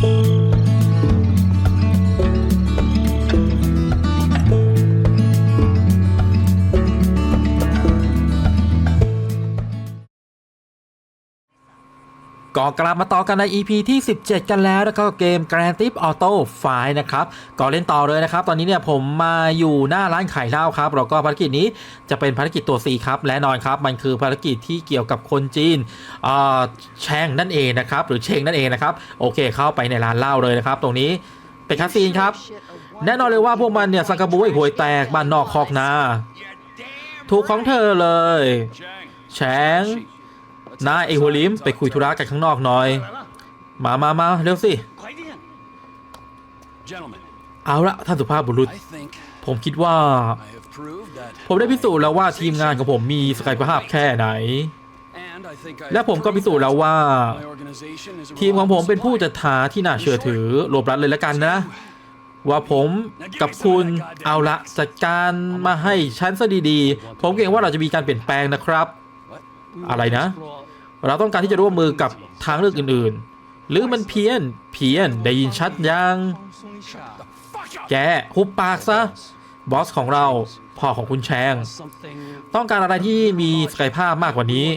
Thank you. ก็กลับมาต่อกันใน EP ที่ 17 กันแล้วนะครับเกม Grand Theft Auto 5นะครับก็เล่นต่อเลยนะครับ ตอนนี้เนี่ยผมมาอยู่หน้าร้านขายเหล้าครับแล้วก็ภารกิจนี้จะเป็นภารกิจตัว C ครับและน่นอนครับ มันคือภารกิจที่เกี่ยวกับคนจีนอ่าแชงนั่นเองนะครับ หรือเชงนั่นเองนะครับ โอเคเข้าไปในร้านเหล้าเลยนะครับ ตรงนี้เป็นคาซีนครับ แน่นอนเลยว่าพวกมันเนี่ยสังกะบุยหวยแตกบ้านนอกคอกนาถูกของเธอเลยแชง นายไอหัวลิมไปคุยธุระกันข้างนอกหน่อย มามามาเร็วสิ Gentlemen, เอาละท่านสุภาพบุรุษ I think ผมคิดว่า I have proved that ผมได้พิสูจน์แล้วว่าทีมงานของผมมีศักยภาพแค่ไหน and I think I และผมก็พิสูจน์แล้วว่า my organization is a ทีมของผมเป็นผู้จัดหาที่น่าเชื่อถือรวบรัดเลยละกันนะ ว่าผมกับคุณเอาละจัดการมาให้ฉันซะดีๆ ผมเกรงว่าเราจะมีการเปลี่ยนแปลงนะครับ อะไรนะ เราต้องการที่จะร่วมมือกับทางเลือกอื่นๆ หรือมันเพี้ยน เพี้ยน ได้ยินชัดยัง แกหุบปากซะ บอสของเรา พ่อของคุณแชง ต้องการอะไรที่มีศักยภาพมากกว่านี้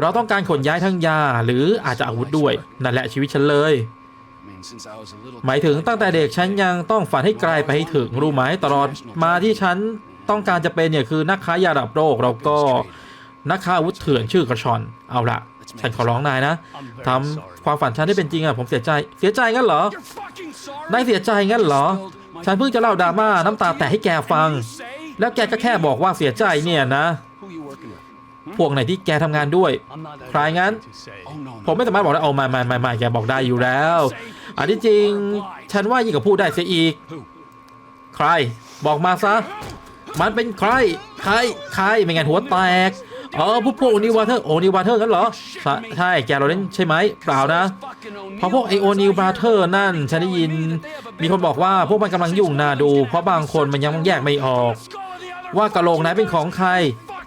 เราต้องการขนย้ายทั้งยา หรืออาจจะอาวุธด้วย นั่นแหละชีวิตฉันเลย หมายถึงตั้งแต่เด็กฉันยังต้องฝันให้ไกลไปให้ถึงรู้ไหมตลอดมาที่ฉันต้องการจะเป็นเนี่ยคือนักค้ายาดับโลกแล้วก็ นักค้าอาวุธเถื่อนชื่อกระชอน เอาละฉันขอร้องนายนะทำความฝันฉันให้เป็นจริงอะผมเสียใจเสียใจงั้นเหรอ You're fucking sorry. นายเสียใจงั้นเหรอ ฉันเพิ่งจะเล่าดราม่าน้ำตาแตกให้แกฟัง แล้วแกก็แค่บอกว่าเสียใจเนี่ยนะ Who you working with? พวกไหนที่แกทำงานด้วยใครงั้น Oh no. ผมไม่สามารถบอกได้เอามามามามาแกบอกได้อยู่แล้ว อันที่จริง ฉันว่ายิ่งกับพูดได้เสียอีก Who? ใครบอกมาซะ มันเป็นใคร ใคร ใคร ไม่งั้นหัวแตกเออพวกพวกโอนิวาเทอร์โอนิวาเทอร์กันเหรอ ใช่แกเราเล่นใช่ไหมเปล่านะ เพราะพวกไอโอนิวาเธอร์นั่นฉันได้ยิน มีคนบอกว่าพวกมันกำลังยุ่งนาดู เพราะบางคนมันยังแยกไม่ออก ว่ากะโหลกไหนเป็นของใคร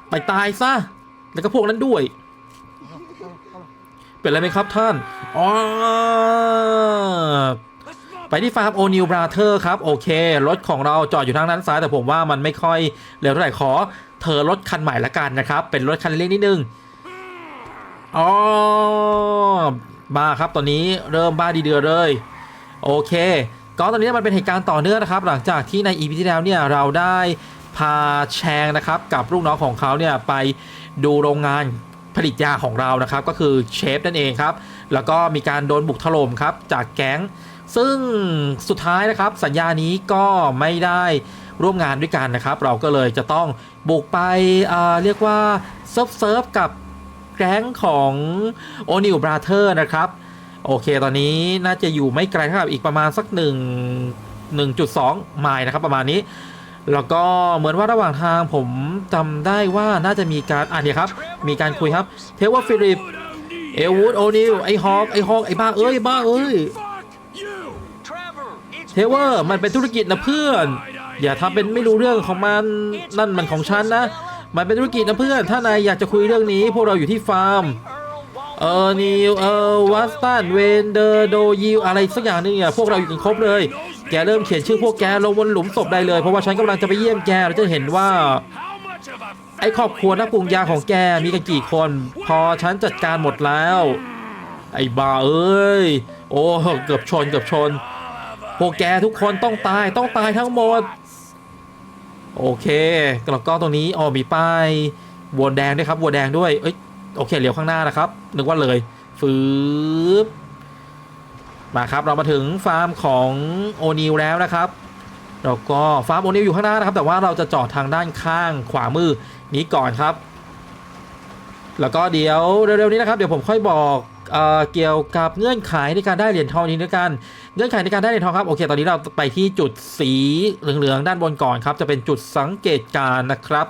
ไปตายซะ แล้วก็พวกนั้นด้วย เป็นอะไรไหมครับท่านอ๋อไปที่ฟาร์มโอนิวบราเธอร์ครับ โอเค รถของเราจอดอยู่ทางด้านซ้าย แต่ผมว่ามันไม่ค่อยเร็วเท่าไหร่ขอ เธอรถคันใหม่ละกันนะครับ เป็นรถคันเล็กนิดนึงอ๋อมาครับตอนนี้เริ่มบ้าดีเดือดเลย โอเค ก็ตอนนี้มันเป็นเหตุการณ์ต่อเนื่องนะครับ หลังจากที่ในอีพีที่แล้วเนี่ยเราได้พาแชงนะครับกับลูกน้องของเขาเนี่ยไปดูโรงงานผลิตยาของเรานะครับ ก็คือเชฟนั่นเองครับ แล้วก็มีการโดนบุกถล่มครับจากแก๊ง ซึ่งสุดท้ายนะครับสัญญานี้ก็ไม่ได้ ร่วมงานด้วยกันนะครับ เราก็เลยจะต้องบุกไปอ่าเรียกว่าเซิร์ฟเซิร์ฟกับแก๊งของโอนิวบราเธอร์นะครับ โอเคตอนนี้น่าจะอยู่ไม่ไกลเท่ากับอีกประมาณสัก 1 1.2 ไมล์นะครับ ประมาณนี้ แล้วก็เหมือนว่าระหว่างทางผมจำได้ว่าน่าจะมีการอ่านเนี่ยครับ มีการคุยครับ เทว่าฟิลิปเอวูดโอนิลไอฮอกไอฮอกไอบ้าเอ้ยบ้าเอ้ยเทเวอร์มันเป็นธุรกิจนะเพื่อน อย่าทำเป็นไม่รู้เรื่องของมันนั่นมันของฉันนะ มันเป็นธุรกิจนะเพื่อน ถ้านายอยากจะคุยเรื่องนี้ พวกเราอยู่ที่ฟาร์ม เออนิวเออวัสตันเวนเดอร์โดยิวอะไรสักอย่างนึงเนี่ยพวกเราอยู่กันครบเลย แกเริ่มเขียนชื่อพวกแกลงบนหลุมศพได้เลย เพราะว่าฉันกำลังจะไปเยี่ยมแกเราจะเห็นว่าไอ้ครอบครัวนักปรุงยาของแกมีกันกี่คน พอฉันจัดการหมดแล้ว ไอ้บ้าเอ้ย โอ้เกือบชนเกือบชนพวกแกทุกคนต้องตายต้องตายทั้งหมด โอเคแล้วก็ตรงนี้อ๋อมีป้ายวัวแดงด้วยครับวัวแดงด้วยเอ้ยโอเคเลี้ยวข้างหน้านะครับนึกว่าเลยฟืบมาครับเรามาถึงฟาร์มของโอนิวแล้วนะครับแล้วก็ฟาร์มโอนิวอยู่ข้างหน้านะครับ แต่ว่าเราจะจอดทางด้านข้างขวามือนี้ก่อนครับ แล้วก็เดี๋ยวเร็วๆนี้นะครับ เดี๋ยวผมค่อยบอก เกี่ยวกับเงื่อนไขในการได้เหรียญทองนี้ด้วยกัน เงื่อนไขในการได้เหรียญทองครับโอเค ตอนนี้เราไปที่จุดสีเหลืองๆด้านบนก่อนครับ จะเป็นจุดสังเกตการนะครับ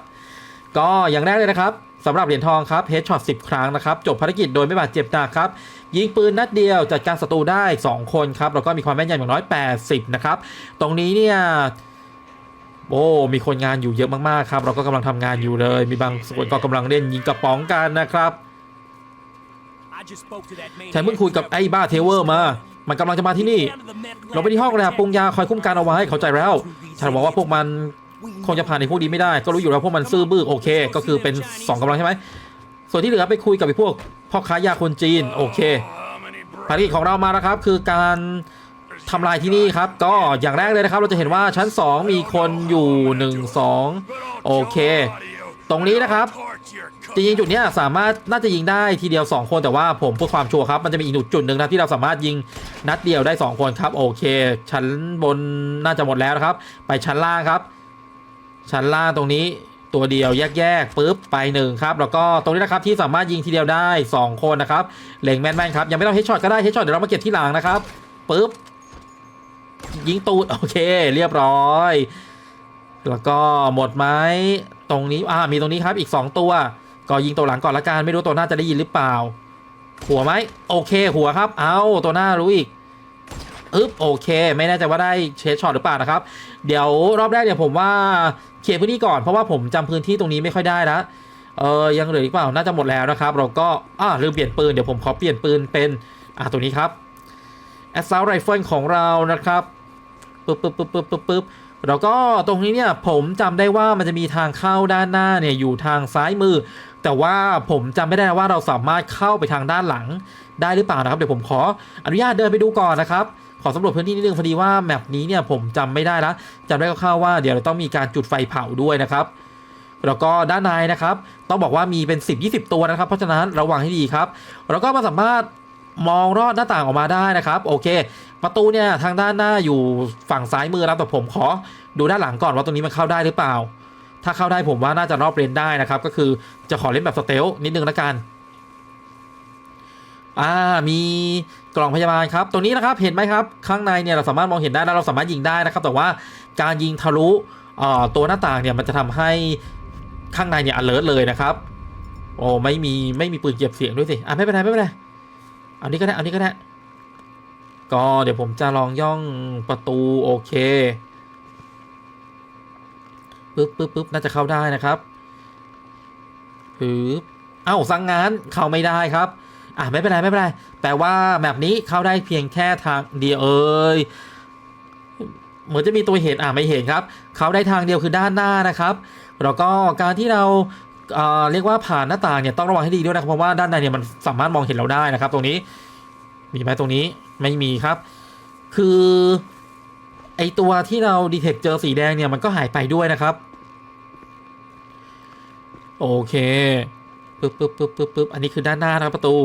ก็อย่างแรกเลยนะครับสำหรับเหรียญทองครับเฮดช็อต10 ครั้งนะครับ จบภารกิจโดยไม่บาดเจ็บหนักครับ ยิงปืนนัดเดียวจัดการศัตรูได้ 2 คนครับ แล้วก็มีความแม่นยำอย่างน้อย 80 นะครับ ตรงนี้เนี่ยโอ้มีคนงานอยู่เยอะมากๆครับ เราก็กำลังทำงานอยู่เลย มีบางส่วนก็กำลังเล่นยิงกระป๋องกันนะครับ ฉันเพิ่งคุยกับไอ้บ้าเทเวอร์มา มันกำลังจะมาที่นี่ เราไปที่ห้องเลยครับปรุงยาคอยคุ้มกันเอาไว้เข้าใจแล้ว ฉันบอกว่าพวกมันคงจะผ่านในพวกนี้ไม่ได้ ก็รู้อยู่แล้วพวกมันซื่อบื้อโอเค ก็คือเป็นสองกำลังใช่ไหม ส่วนที่เหลือไปคุยกับไอ้พวกพ่อค้ายาคนจีนโอเคภารกิจของเรามาแล้วครับ คือการทำลายที่นี่ครับ ก็อย่างแรกเลยนะครับ เราจะเห็นว่าชั้น 2 มีคนอยู่ 1 2 โอเค ตรงนี้นะครับ จริงๆจุดนี้สามารถน่าจะยิงได้ทีเดียว 2 คนแต่ว่าผมเพื่อความชัวร์ครับ มันจะมีอีกจุดหนึ่งนะที่เราสามารถยิงนัดเดียวได้ 2 คนครับ โอเค ชั้นบนน่าจะหมดแล้วนะครับ ไปชั้นล่างครับ ชั้นล่างตรงนี้ตัวเดียวแยกๆปุ๊บไปหนึ่งครับ แล้วก็ตรงนี้นะครับที่สามารถยิงทีเดียวได้ 2 คนนะครับเล็งแม่นๆครับยังไม่ต้องเฮดช็อตก็ได้เฮดช็อตเดี๋ยวเรามาเก็บที่หลังนะครับปุ๊บยิงตูดโอเค เรียบร้อย แล้วก็หมดไหมตรงนี้อ่ามีตรงนี้ครับอีก 2 ตัว ก็ยิงตัวหลังก่อนละกันไม่รู้ตัวหน้าจะได้ยินหรือเปล่า หัวไหมโอเค หัวครับ เอาตัวหน้ารู้อีกอึ๊บโอเค ไม่แน่ใจว่าได้เชดช็อตหรือเปล่านะครับ เดี๋ยวรอบแรกเนี่ยผมว่าเคลียร์พื้นที่ก่อนเพราะว่าผมจำพื้นที่ตรงนี้ไม่ค่อยได้นะเออยังเหลืออีกเปล่าน่าจะหมดแล้วนะครับ เราก็อ่าลืมเปลี่ยนปืนเดี๋ยวผมขอเปลี่ยนปืนเป็นอ่าตัวนี้ครับ Assault Rifle ของเรานะครับปึ๊บปึ๊บปึ๊บปึ๊บปึ๊บปึ๊บแล้วก็ตรงนี้เนี่ยผมจำได้ว่ามันจะมีทางเข้าด้านหน้าเนี่ยอยู่ทางซ้ายมือ แต่ว่าผมจำไม่ได้ว่าเราสามารถเข้าไปทางด้านหลังได้หรือเปล่านะครับ เดี๋ยวผมขออนุญาตเดินไปดูก่อนนะครับ ขอสำรวจพื้นที่นิดนึงพอดีว่าแมปนี้เนี่ยผมจำไม่ได้ล้วจำได้คร่าวๆว่าเดี๋ยวเราต้องมีการจุดไฟเผาด้วยนะครับแล้วก็ด้านในนะครับ ต้องบอกว่ามีเป็น 10-20 ตัวนะครับ เพราะฉะนั้นระวังให้ดีครับ แล้วก็มาสามารถมองรอดหน้าต่างออกมาได้นะครับ โอเค ประตูเนี่ยทางด้านหน้าอยู่ฝั่งซ้ายมือนะแต่ผมขอดูด้านหลังก่อนว่าตรงนี้มันเข้าได้หรือเปล่า ถ้าเข้าได้ผมว่าน่าจะรอบเลนได้นะครับ ก็คือจะขอเล่นแบบสเตลนิดนึงละกัน อ่ามีกล่องพยาบาลครับตรงนี้นะครับเห็นไหมครับข้างในเนี่ยเราสามารถมองเห็นได้แล้วเราสามารถยิงได้นะครับ แต่ว่าการยิงทะลุอ่อตัวหน้าต่างเนี่ยมันจะทำให้ข้างในเนี่ย alert เลยนะครับโอ้ไม่มีไม่มีปืนเก็บเสียงด้วยสิอะไม่เป็นไรไม่เป็นไรเอานี้ก็ได้เอานี้ก็ได้ก็เดี๋ยวผมจะลองย่องประตูโอเค ปึ๊บปึ๊บปึ๊บน่าจะเข้าได้นะครับปึ๊บเอ้าสั่งงานเข้าไม่ได้ครับ อะไม่เป็นไรไม่เป็นไรแปลว่าแมปนี้เข้าได้เพียงแค่ทางเดียวเอ้ยเหมือนจะมีตัวเห็นอะไม่เห็นครับ เขาได้ทางเดียวคือด้านหน้านะครับแล้วก็การที่เราเอ่อเรียกว่าผ่านหน้าต่างเนี่ยต้องระวังให้ดีด้วยนะครับเพราะว่าด้านในเนี่ยมันสามารถมองเห็นเราได้นะครับ ตรงนี้มีไหมตรงนี้ไม่มีครับ คือ ไอตัวที่เราดีเทคเจอสีแดงเนี่ยมันก็หายไปด้วยนะครับ โอเคปึ๊บปึ๊บปึ๊บปึ๊บปึ๊บอันนี้คือด้านหน้านะประตู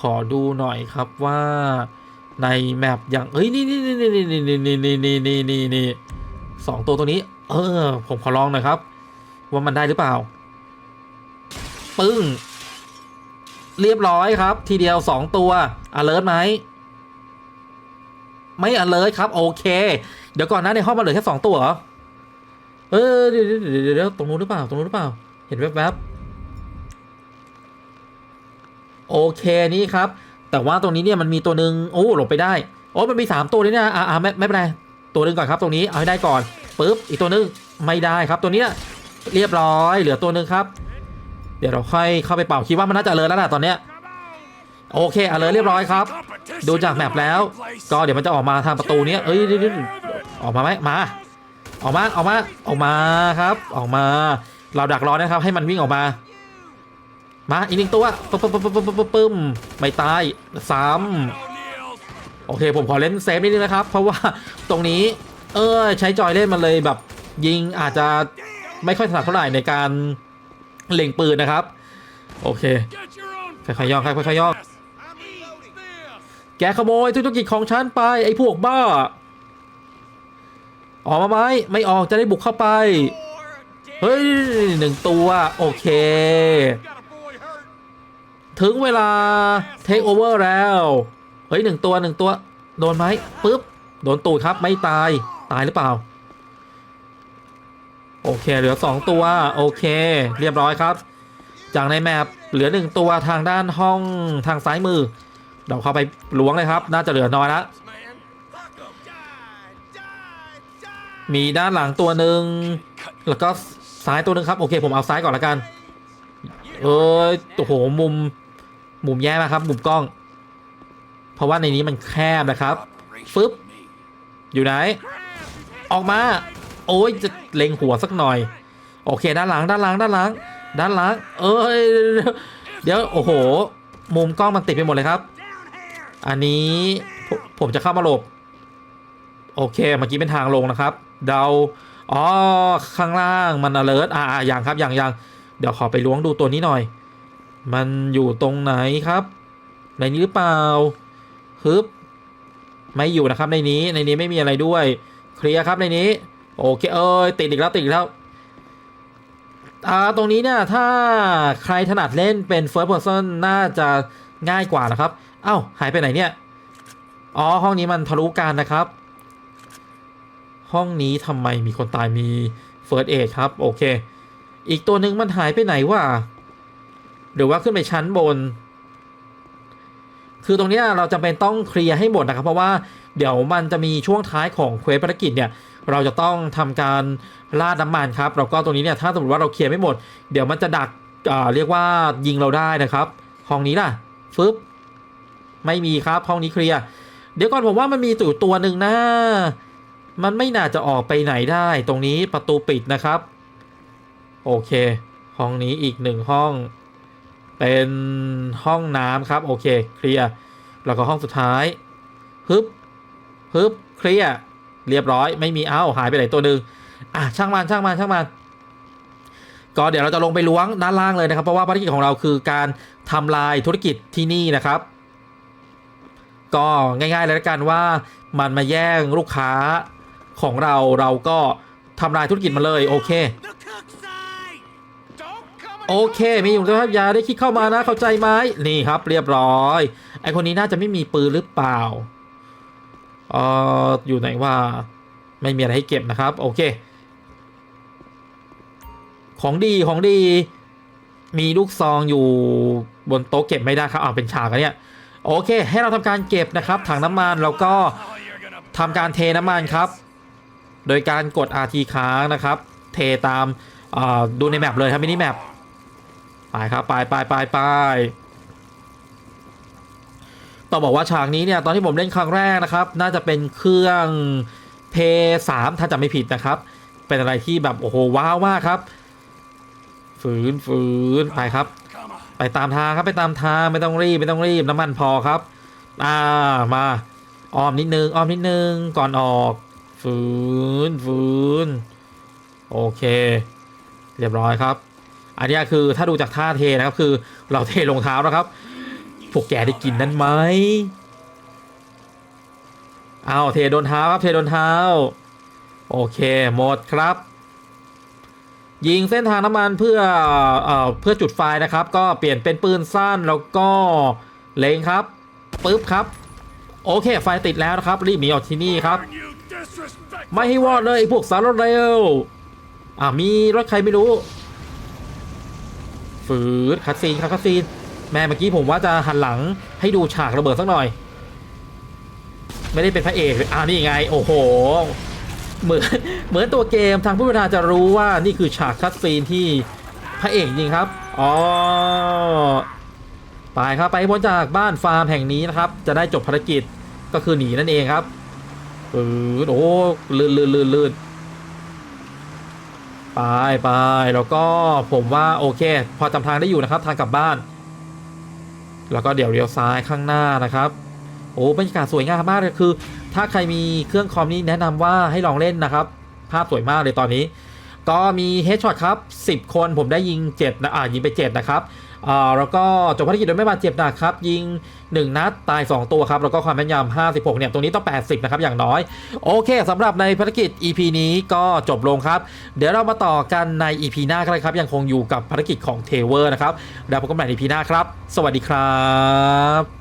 ขอดูหน่อยครับว่าในแมปอย่างเอ้ยนี่นี่นี่นี่นี่นี่นี่นี่นี่นี่นี่นี่สองตัวตัวนี้ เออ ผมขอลองหน่อยครับ ว่ามันได้หรือเปล่า ปึ้ง เรียบร้อยครับ ทีเดียวสองตัว alert ไหม ไม่ alert ครับ โอเค เดี๋ยวก่อนนะในห้องมันเหลือแค่สองตัวเหรอเออเดี๋ยวเดี๋ยวเดี๋ยวตรงนู้นหรือเปล่าตรงนู้นหรือเปล่า เห็นแวบๆโอเคนี่ครับ แต่ว่าตรงนี้เนี่ยมันมีตัวหนึ่งโอ้หลบไปได้โอ้มันมีสามตัวเลยเนี่ยอ่าอ่าไม่ไม่เป็นไรตัวหนึ่งก่อนครับ ตรงนี้เอาให้ได้ก่อนปึ๊บอีกตัวหนึงไม่ได้ครับ ตัวเนี้ยเรียบร้อย เหลือตัวหนึ่งครับ เดี๋ยวเราค่อยเข้าไปเป่าคิดว่ามันน่าจะเลยแล้วนะตอนเนี้ยโอเคเอะเลยเรียบร้อยครับ ดูจากแมปแล้ว ก็เดี๋ยวมันจะออกมาทางประตูนี้เอ้ยออกมาไหมมา ออกมาออกมาออกมาครับ ออกมา เราดักรอนะครับ ให้มันวิ่งออกมา มาอีกหนึ่งตัวปึ้มปึ้มปึ้มปึ้มปึ้มปึ้มปึ้มไม่ตายซ้ำโอเคผมขอเล่นเซฟนิดนึงนะครับ เพราะว่าตรงนี้ เออใช้จอยเล่นมันเลยแบบ ยิงอาจจะไม่ค่อยถนัดเท่าไหร่ในการเล็งปืนนะครับ โอเคค่อยๆย่องค่อยๆย่อง แกขโมยธุรกิจของฉันไปไอ้พวกบ้า ออกมาไหมไม่ออกจะได้บุกเข้าไป เฮ้ยหนึ่งตัว โอเค ถึงเวลาเทคโอเวอร์แล้ว เฮ้ยหนึ่งตัวหนึ่งตัว โดนไหมปุ๊บ โดนตูดครับไม่ตาย ตายหรือเปล่า โอเค เหลือสองตัว โอเค เรียบร้อยครับ จากในแมปเหลือหนึ่งตัวทางด้านห้องทางซ้ายมือ เราเข้าไปล้วงเลยครับ น่าจะเหลือน้อยละมีด้านหลังตัวหนึ่งแล้วก็ซ้ายตัวหนึ่งครับ โอเค ผมเอาซ้ายก่อนละกัน เออโอ้โหมุม มุมแย่มากครับ มุมกล้อง เพราะว่าในนี้มันแคบนะครับฟึบอยู่ไหน ออกมา โอ้ยจะเล็งหัวสักหน่อย โอเค ด้านหลังด้านหลังด้านหลัง ด้านหลัง เอ้ยเดี๋ยวโอ้โห มุมกล้องมันติดไปหมดเลยครับ อันนี้ผมจะเข้ามาหลบ โอเค เมื่อกี้เป็นทางลงนะครับ เดาอ๋อข้างล่างมัน alert อ่าอ่าอย่างครับอย่างอย่างเดี๋ยวขอไปล้วงดูตัวนี้หน่อย มันอยู่ตรงไหนครับในนี้หรือเปล่าฮึบไม่อยู่นะครับในนี้ในนี้ไม่มีอะไรด้วย เคลียร์ครับในนี้ โอเคเอ้ยติดอีกแล้วติดอีกแล้วอ่าตรงนี้เนี่ยถ้าใครถนัดเล่นเป็น first person น่าจะง่ายกว่านะครับ อ้าหายไปไหนเนี่ย อ๋อห้องนี้มันทะลุกันนะครับ ห้องนี้ทำไมมีคนตายมี first aid ครับ โอเค อีกตัวหนึ่งมันหายไปไหนวะหรือว่าขึ้นไปชั้นบน คือตรงนี้เราจะเป็นต้องเคลียร์ให้หมดนะครับ เพราะว่าเดี๋ยวมันจะมีช่วงท้ายของเควสภารกิจเนี่ย เราจะต้องทำการราดน้ำมันครับแล้วก็ตรงนี้เนี่ยถ้าสมมติว่าเราเคลียร์ไม่หมด เดี๋ยวมันจะดักเรียกว่ายิงเราได้นะครับห้องนี้ล่ะฟึบ ไม่มีครับห้องนี้เคลียร์เดี๋ยวก่อนผมว่ามันมีตัวตัวหนึ่งนะ มันไม่น่าจะออกไปไหนได้ตรงนี้ประตูปิดนะครับ โอเค ห้องนี้อีกหนึ่งห้อง เป็นห้องน้ำครับโอเคเคลียร์แล้วก็ห้องสุดท้ายฮึบฮึบเคลียร์เรียบร้อย ไม่มีเอ้าหายไปไหนตัวหนึ่งอะช่างมันช่างมันช่างมันก็เดี๋ยวเราจะลงไปล้วงด้านล่างเลยนะครับ เพราะว่าภารกิจของเราคือการทำลายธุรกิจที่นี่นะครับ ก็ง่ายๆเลยละกันว่ามันมาแย่งลูกค้าของเราเราก็ทำลายธุรกิจมันเลยโอเคโอเคมีอยู่นะครับยาได้คิดเข้ามานะเข้าใจไหมนี่ครับเรียบร้อยไอคนนี้น่าจะไม่มีปืนหรือเปล่าเอ่ออยู่ไหนว่าไม่มีอะไรให้เก็บนะครับโอเคของดีของดี มีลูกซองอยู่บนโต๊ะเก็บไม่ได้ครับอ้าวเป็นฉากอะเนี่ย โอเค ให้เราทำการเก็บนะครับ ถังน้ำมันแล้วก็ Oh, you're gonna ทำการเทน้ำมันครับ โดยการกด RT ค้างนะครับ เทตามดูในแมปเลยครับมินิแมปไปครับไปไปไปไปต้องบอกว่าฉากนี้เนี่ยตอนที่ผมเล่นครั้งแรกนะครับ น่าจะเป็นเครื่องเพย์สามถ้าจำไม่ผิดนะครับ เป็นอะไรที่แบบโอ้โหว้าวมากครับ ฝืนฝืนไปครับ ไปตามทางครับไปตามทางไม่ต้องรีบไม่ต้องรีบน้ำมันพอครับ อ่ามาอ้อมนิดนึงอ้อมนิดนึงก่อนออกฝืนฝืนโอเค เรียบร้อยครับ อันนี้คือถ้าดูจากท่าเทนะครับคือเราเทลงเท้านะครับพวกแกได้กินนั้นไหมเอาเทโดนเท้าครับเทโดนเท้า โอเคหมดครับ ยิงเส้นทางน้ำมันเพื่อเอเพื่อจุดไฟนะครับ ก็เปลี่ยนเป็นปืนสั้นแล้วก็เล็งครับปึ๊บครับ โอเคไฟติดแล้วนะครับ รีบหนีออกที่นี่ครับ ไม่ให้วอดเลยไอ้พวกสารเร็วอ่ามีรถใครไม่รู้ฝืดคัดซีนครับคัดซีนแม่เมื่อกี้ผมว่าจะหันหลังให้ดูฉากระเบิดสักหน่อย ไม่ได้เป็นพระเอกอ่านี่ไง โอ้โห เหมือนเหมือนตัวเกมทางผู้พัฒนาจะรู้ว่านี่คือฉากคัดซีนที่พระเอกจริงครับ อ๋อไปครับไปพ้นจากบ้านฟาร์มแห่งนี้นะครับ จะได้จบภารกิจก็คือหนีนั่นเองครับปืดโอ้ลื่นลื่นลื่นลื่นไปไปแล้วก็ผมว่าโอเค พอจำทางได้อยู่นะครับ ทางกลับบ้าน แล้วก็เดี๋ยวเลี้ยวซ้ายข้างหน้านะครับ โอ้บรรยากาศสวยงามมากเลยคือ ถ้าใครมีเครื่องคอมนี้แนะนำว่าให้ลองเล่นนะครับ ภาพสวยมากเลยตอนนี้ ก็มีเฮดช็อตครับ 10 คนผมได้ยิง7นะอ่ายิงไป 7 นะครับอ่าแล้วก็จบภารกิจโดยไม่บาดเจ็บนะครับ ยิง 1 นัดตาย 2 ตัวครับ แล้วก็ความแม่นยำ56 เนี่ย ตรงนี้ต้อง 80 นะครับ อย่างน้อย โอเคสำหรับในภารกิจ EP นี้ก็จบลงครับ เดี๋ยวเรามาต่อกันใน EP หน้ากันเลยครับ ยังคงอยู่กับภารกิจของเทเวอร์นะครับ แล้วพบกันใหม่ใน EP หน้าครับ สวัสดีครับ